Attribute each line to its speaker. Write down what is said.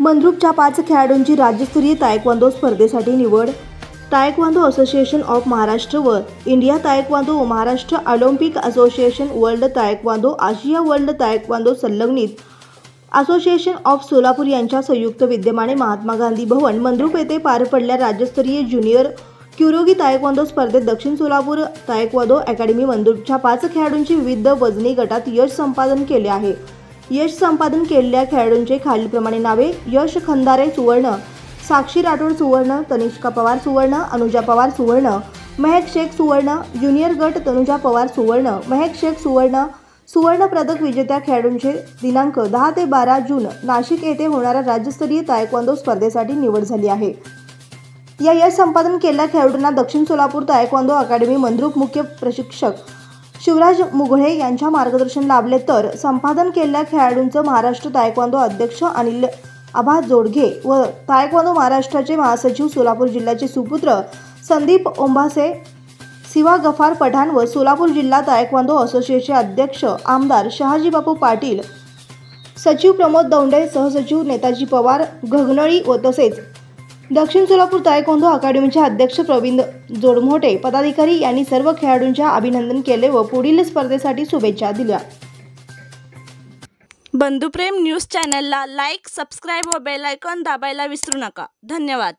Speaker 1: मंद्रुपच्या पाच खेळाडूंची राज्यस्तरीय तायक्वांदो स्पर्धेसाठी निवड. तायक्वांदो असोसिएशन ऑफ महाराष्ट्र व India taekwondo Maharashtra Olympic association world taekwondo Asia world taekwondo संलग्नित असोसिएशन ऑफ सोलापूर यांच्या संयुक्त विद्यमाने महात्मा गांधी भवन मंद्रुप येथे पार पडल्या राज्यस्तरीय ज्युनियर क्युरोगी तायक्वांदो स्पर्धेत दक्षिण सोलापूर तायक्वादो अकॅडमी मंद्रुपच्या पाच खेळाडूंची विविध वजनी गटात यश संपादन केले आहे. यश संपादन केलेल्या खेळाडूंचे खालीलप्रमाणे नावे यश खंदारे सुवर्ण साक्षी राठोड सुवर्ण तनिष्का पवार सुवर्ण अनुजा पवार सुवर्ण महक शेख सुवर्ण ज्युनियर गट तनुजा पवार सुवर्ण महक शेख सुवर्ण सुवर्ण पदक विजेत्या खेळाडूंचे दिनांक दहा ते बारा जून नाशिक येथे होणाऱ्या राज्यस्तरीय तायक्वांदो स्पर्धेसाठी निवड झाली आहे. या यश संपादन केलेल्या खेळाडूंना दक्षिण सोलापूर तायक्वांदो अकॅडमी मंद्रुप मुख्य प्रशिक्षक शिवराज मुघळे यांच्या मार्गदर्शन लाभले तर संपादन केलेल्या खेळाडूंचं महाराष्ट्र तायक्वांदो अध्यक्ष अनिल आभा जोडघे व तायक्वांदो महाराष्ट्राचे महासचिव सोलापूर जिल्ह्याचे सुपुत्र संदीप ओंभासे सिवा गफार पठाण व सोलापूर जिल्हा तायक्वांदो असोसिएशनचे अध्यक्ष आमदार शहाजीबापू पाटील सचिव प्रमोद दौंडे सहसचिव नेताजी पवार घगनळी व तसेच दक्षिण सोलापूर तायकोंदो अकादमीचे अध्यक्ष प्रवीण जोडमोटे पदाधिकारी यांनी सर्व खेळाडूंच्या अभिनंदन केले व पुढील स्पर्धेसाठी शुभेच्छा दिल्या.
Speaker 2: बंधुप्रेम न्यूज चॅनलला लाईक सबस्क्राईब व बेल आयकॉन दाबायला विसरू नका. धन्यवाद.